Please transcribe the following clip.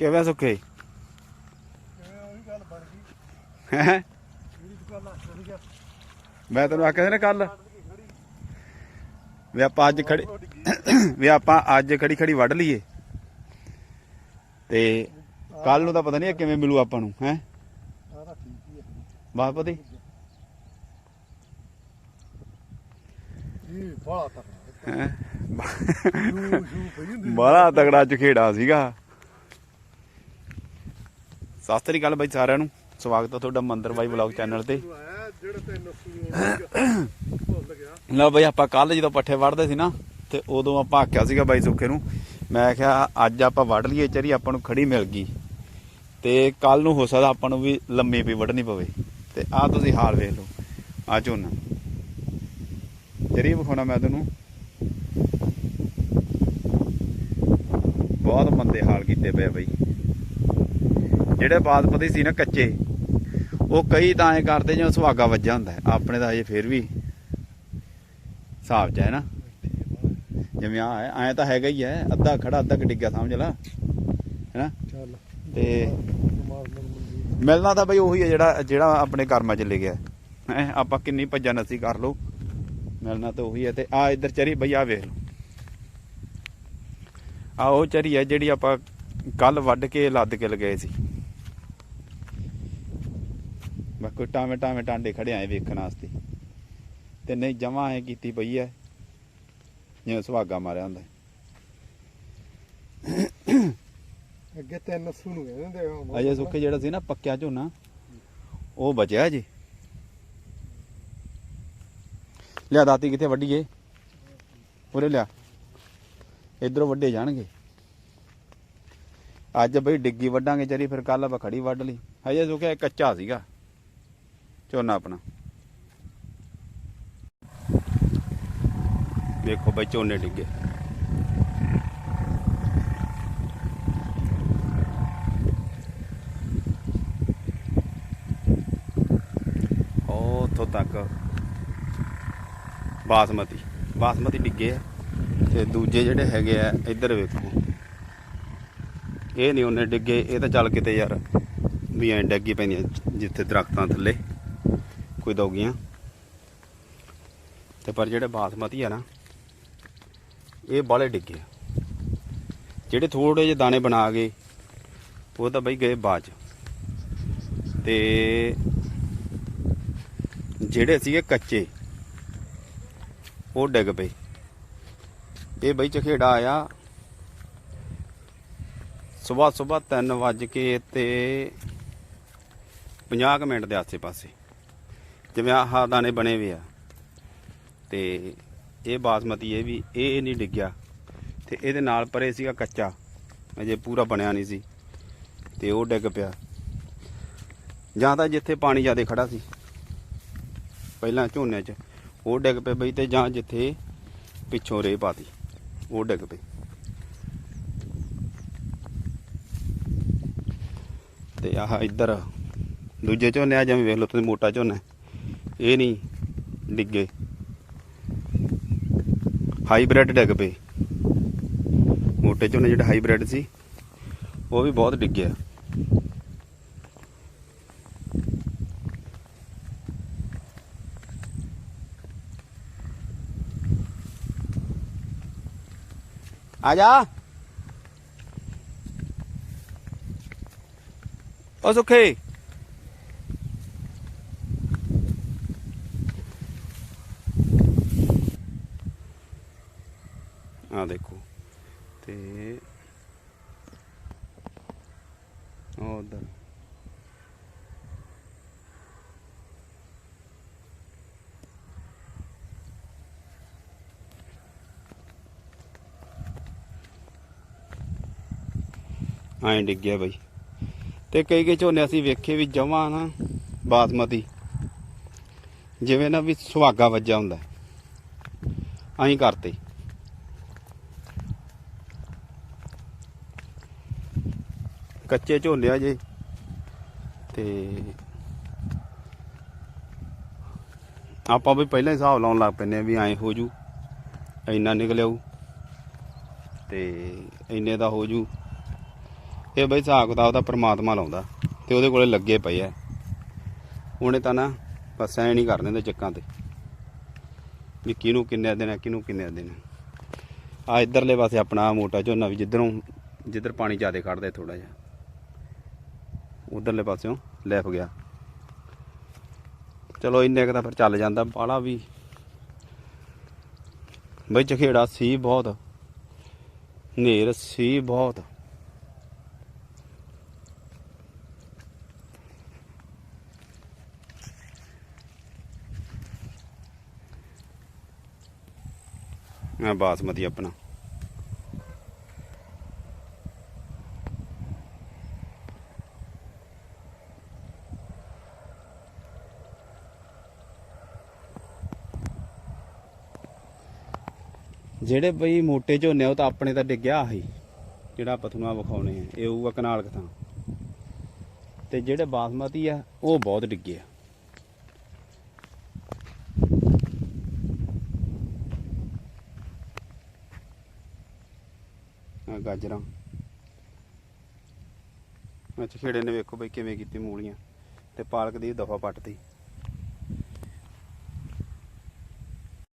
ਕਿਵੇਂ ਉਹੀ ਗੱਲ ਬਣ ਗਈ। ਹੈਂ? ਚਲੀ ਗਿਆ ਮੈਂ ਤੈਨੂੰ ਆਖਿਆ ਸੀ ਨਾ ਕੱਲ ਵੀ ਆਪਾਂ ਅੱਜ ਖੜੀ ਵੀ ਆਪਾਂ ਅੱਜ ਖੜੀ ਖੜੀ ਵੱਢ ਲਈਏ। ਤੇ ਕੱਲ ਨੂੰ ਤਾਂ ਪਤਾ ਨਹੀਂ ਕਿਵੇਂ ਮਿਲੂ ਆਪਾਂ ਨੂੰ ਹੈ? ਬਾਤ ਪਤੀ। ਇਹ ਬੜਾ ਤੱਕ ਹੈਂ? ਸ਼ੂ ਸ਼ੂ ਪਈ ਹੁੰਦੀ ਬੜਾ ਤਗੜਾ ਚਖੇੜਾ ਸੀਗਾ। ਸਤਿ ਸ੍ਰੀ ਅਕਾਲ ਬਾਈ ਸਾਰਿਆਂ ਨੂੰ। ਸਵਾਗਤ ਹੈ ਤੁਹਾਡਾ ਮੰਦਰ ਬਾਈ ਵਲੌਗ ਚੈਨਲ ਤੇ। ਲਓ ਬਈ, ਆਪਾਂ ਕੱਲ ਜਦੋਂ ਪੱਠੇ ਵੜਦੇ ਸੀ ਨਾ, ਤੇ ਉਦੋਂ ਆਪਾਂ ਆਖਿਆ ਸੀਗਾ ਬਾਈ ਸੁੱਖੇ ਨੂੰ, ਮੈਂ ਕਿਹਾ ਅੱਜ ਆਪਾਂ ਵੱਢ ਲਈਏ ਚਰੀ, ਆਪਾਂ ਨੂੰ ਖੜੀ ਮਿਲ ਗਈ। ਤੇ ਕੱਲ ਨੂੰ ਹੋ ਸਕਦਾ ਆਪਾਂ ਨੂੰ ਵੀ ਲੰਮੀ ਵੀ ਵੱਢਣੀ ਪਵੇ। ਤੇ ਆਹ ਤੁਸੀਂ ਹਾਲ ਵੇਖ ਲਓ ਆ ਝੋਨਾ। ਚਰੀ ਵਿਖਾਉਣਾ ਮੈਂ ਤੁਹਾਨੂੰ। ਬਹੁਤ ਮੰਦੇ ਹਾਲ ਕੀਤੇ ਪਏ ਬਾਈ। ਜਿਹੜੇ ਬਾਦਪਤੀ ਸੀ ਨਾ ਕੱਚੇ ਉਹ ਕਈ ਤਾਂ ਐ ਕਰਦੇ ਜਿਵੇਂ ਸੁਹਾਗਾ ਵੱਜਾ ਹੁੰਦਾ। ਆਪਣੇ ਤਾਂ ਅਜੇ ਫੇਰ ਵੀ ਹਿਸਾਬ ਚ ਹੈ ਨਾ। ਜਿਵੇਂ ਆ ਐ ਤਾਂ ਹੈਗਾ ਹੀ ਹੈ ਅੱਧਾ ਖੜਾ ਅੱਧਾ ਕਿ ਡਿੱਗਿਆ ਸਮਝ ਲੈ। ਹੈਨਾ? ਚੱਲ। ਤੇ ਮਿਲਣਾ ਤਾਂ ਬਈ ਉਹੀ ਹੈ ਜਿਹੜਾ ਜਿਹੜਾ ਆਪਣੇ ਕਰਮਾਂ ਚ ਲਿਖਿਆ ਹੈ। ਆਪਾਂ ਕਿੰਨੀ ਭੱਜਾ ਨਸੀ ਕਰ ਲਓ ਮਿਲਣਾ ਤਾਂ ਉਹੀ ਹੈ। ਤੇ ਆ ਇੱਧਰ ਚਰੀ ਬਈ ਆ ਵੇਖ ਲਓ। ਆ ਉਹ ਚਰੀ ਹੈ ਜਿਹੜੀ ਆਪਾਂ ਕੱਲ ਵੱਢ ਕੇ ਲੱਦ ਕੇ ਲਗਾਏ ਸੀ ਮੈਂ ਕੋਈ ਟਾਵੇਂ ਟਾਵੇਂ ਟਾਂਡੇ ਖੜੇ ਆਏ ਵੇਖਣ ਵਾਸਤੇ। ਤੇ ਨਹੀਂ ਜਮਾ ਐ ਕੀਤੀ ਪਈ ਐ ਜਿਵੇਂ ਸੁਹਾਗਾ ਮਾਰਿਆ ਹੁੰਦਾ ਅੱਗੇ ਤੈਨੂੰ ਸੂ ਨੂੰ ਕਹਿੰਦੇ ਹੁਣ ਅਜੇ ਸੁੱਕੇ ਜਿਹੜਾ ਸੀ ਨਾ ਪੱਕਿਆ ਝੋਨਾ ਉਹ ਬਚਿਆ ਜੀ ਲਿਆ ਦਾਤੀ ਕਿੱਥੇ ਵੱਢੀਏ? ਉਰੇ ਲਿਆ। ਇਧਰੋਂ ਵੱਡੇ ਜਾਣਗੇ। ਅੱਜ ਬਈ ਡਿੱਗੀ ਵੱਢਾਂਗੇ ਚਰੀ ਫਿਰ ਕੱਲ ਆਪਾਂ ਖੜੀ ਵੱਢ ਲਈ। ਹਜੇ ਸੁੱਕਿਆ ਕੱਚਾ ਸੀਗਾ। ਝੋਨਾ ਆਪਣਾ। ਦੇਖੋ ਬਈ ਝੋਨੇ ਡਿੱਗੇ। ਉਹ ਉੱਥੋਂ ਤੱਕ ਬਾਸਮਤੀ। ਬਾਸਮਤੀ ਡਿੱਗੇ ਆ ਤੇ ਦੂਜੇ ਜਿਹੜੇ ਹੈਗੇ ਆ ਇੱਧਰ ਵੇਖੋ। ਇਹ ਨਹੀਂ ਉਹਨੇ ਡਿੱਗੇ, ਇਹ ਤਾਂ ਚੱਲ ਕਿਤੇ ਯਾਰ ਵੀ ਐਂ ਡੱਗੀ ਪੈਂਦੀਆਂ ਜਿੱਥੇ ਦਰਖਤਾਂ ਥੱਲੇ। ਕੋਈ ਦੌਗੀਆਂ। ਤੇ ਪਰ ਜਿਹੜੇ ਬਾਸਮਤੀ ਆ ਨਾ, ਇਹ ਬਾਲੇ ਡਿੱਗੇ ਜਿਹੜੇ ਥੋੜੇ ਜਿਹੇ ਦਾਣੇ ਬਣਾ ਗਏ ਉਹ ਤਾਂ ਬਈ ਗਏ ਬਾਅਦ ਚ। ਤੇ ਜਿਹੜੇ ਸੀਗੇ ਕੱਚੇ, ਉਹ ਡਿੱਗ ਪਏ। ਇਹ ਬਈ ਚਖੇੜਾ ਆਇਆ। ਸਵੇਰ ਸਵੇਰ 3 ਵਜ ਕੇ ਤੇ 50 ਕੁ ਮਿੰਟ ਦੇ ਆਸੇ-ਪਾਸੇ। ਜਿਵੇਂ ਆਹ ਦਾਣੇ ਬਣੇ ਹੋਏ ਆ। ਤੇ ਇਹ ਬਾਸਮਤੀ ਇਹ ਵੀ, ਇਹ ਨਹੀਂ ਡਿੱਗਿਆ ਤੇ ਇਹਦੇ ਨਾਲ ਪਰੇ ਸੀਗਾ ਕੱਚਾ। ਅਜੇ ਪੂਰਾ ਬਣਿਆ ਨਹੀਂ ਸੀ। ਤੇ ਉਹ ਡਿੱਗ ਪਿਆ। ਜਾਂ ਤਾਂ ਜਿੱਥੇ ਪਾਣੀ ਜ਼ਿਆਦਾ ਖੜਾ ਸੀ। ਪਹਿਲਾਂ ਝੋਨੇ 'ਚ। ਉਹ ਡਿੱਗ ਪਏ ਬਈ ਤੇ ਜਾਂ ਜਿੱਥੇ ਪਿੱਛੋਂ ਰੇ ਪਾਤੀ। ਉਹ ਡਿੱਗ ਪਈ ਤੇ ਆਹ ਇੱਧਰ ਦੂਜੇ ਝੋਨੇ ਆ, ਜਿਵੇਂ ਵੇਖ ਲਓ ਤੁਸੀਂ ਮੋਟਾ ਝੋਨਾ ਇਹ ਨਹੀਂ ਡਿੱਗੇ। ਹਾਈਬ੍ਰਿਡ ਡਿੱਗ ਪਏ। ਮੋਟੇ ਝੋਨੇ ਜਿਹੜਾ ਹਾਈਬ੍ਰਿਡ ਸੀ, ਉਹ ਵੀ ਬਹੁਤ ਡਿੱਗਿਆ ਆ। ਆ ਜਾ। ਉਹ ਸੁਖੇ ਆ ਦੇਖੋ ਤੇ ਉਹ ਉਧਰ। ਐਂ ਡਿੱਗਿਆ ਬਾਈ। ਤੇ ਕਈ ਕਈ ਝੋਨੇ ਅਸੀਂ ਵੇਖੇ ਵੀ ਜਮਾਂ ਨਾ ਬਾਸਮਤੀ, ਜਿਵੇਂ ਨਾ ਵੀ ਸੁਹਾਗਾ ਵੱਜਾ ਹੁੰਦਾ। ਐਂ ਕਰਤੇ। ਕੱਚੇ ਝੋਨੇ ਆ ਜੇ। ਤੇ ਆਪਾਂ ਵੀ ਪਹਿਲਾਂ ਹੀ ਹਿਸਾਬ ਲਾਉਣ ਲੱਗ ਪੈਨੇ ਆ ਵੀ ਐਂ ਹੋ ਜੂ, ਇੰਨਾ ਨਿਕਲਿਆਊ ਤੇ ਇੰਨੇ ਦਾ ਹੋ ਜੂ। ਇਹ ਬਈ ਹਿਸਾਬ ਕਿਤਾਬ ਦਾ ਪ੍ਰਮਾਤਮਾ ਲਾਉਂਦਾ, ਤੇ ਉਹਦੇ ਕੋਲੇ ਲੱਗੇ ਪਏ ਆ। ਉਹਨੇ ਤਾਂ ਨਾ ਬਸ ਐ ਨਹੀਂ ਕਰ ਦਿੰਦੇ ਚੱਕਾਂ ਤੇ, ਵੀ ਕਿਹਨੂੰ ਕਿੰਨੇ ਦੇਣਾ, ਕਿਹਨੂੰ ਕਿੰਨੇ ਦੇਣਾ। ਆ ਇਧਰਲੇ ਪਾਸੇ ਆਪਣਾ ਮੋਟਾ ਝੋਨਾ ਵੀ ਜਿੱਧਰੋਂ, ਜਿੱਧਰ ਪਾਣੀ ਜ਼ਿਆਦਾ ਕੱਢਦਾ ਥੋੜਾ ਜਿਹਾ। ਉਧਰਲੇ ਪਾਸਿਓਂ ਲੈਫ ਗਿਆ। ਚਲੋ ਇੰਨੇ ਕੁ ਤਾਂ ਫਿਰ ਚੱਲ ਜਾਂਦਾ ਬਾਲਾ ਵੀ। ਬਈ ਚਖੇੜਾ ਸੀ ਬਹੁਤ, ਹਨੇਰ ਸੀ ਬਹੁਤ। ਆ ਬਾਸਮਤੀ ਆਪਣਾ। ਜਿਹੜੇ ਬਈ ਮੋਟੇ ਝੋਨੇ ਉਹ ਤਾਂ ਆਪਣੇ ਤਾਂ ਡਿੱਗਿਆ ਆਹੀ, ਜਿਹੜਾ ਆਪਾਂ ਤੁਹਾਨੂੰ ਵਿਖਾਉਣੇ ਆ, ਇਹ ਹੋਊਗਾ ਕਨਾਲ ਕਥਾਂ ਤੇ ਜਿਹੜੇ ਬਾਸਮਤੀ ਆ, ਉਹ ਬਹੁਤ ਡਿੱਗੇ ਆ। ਆ ਗਾਜਰਾਂ। ਅੱਛਾ ਖੇੜੇ ਨੇ ਵੇਖੋ ਬਈ ਕਿਵੇਂ ਕੀਤੀ ਮੂਲੀਆਂ, ਤੇ ਪਾਲਕ ਦੀ ਦਫਾ ਪੱਟਤੀ।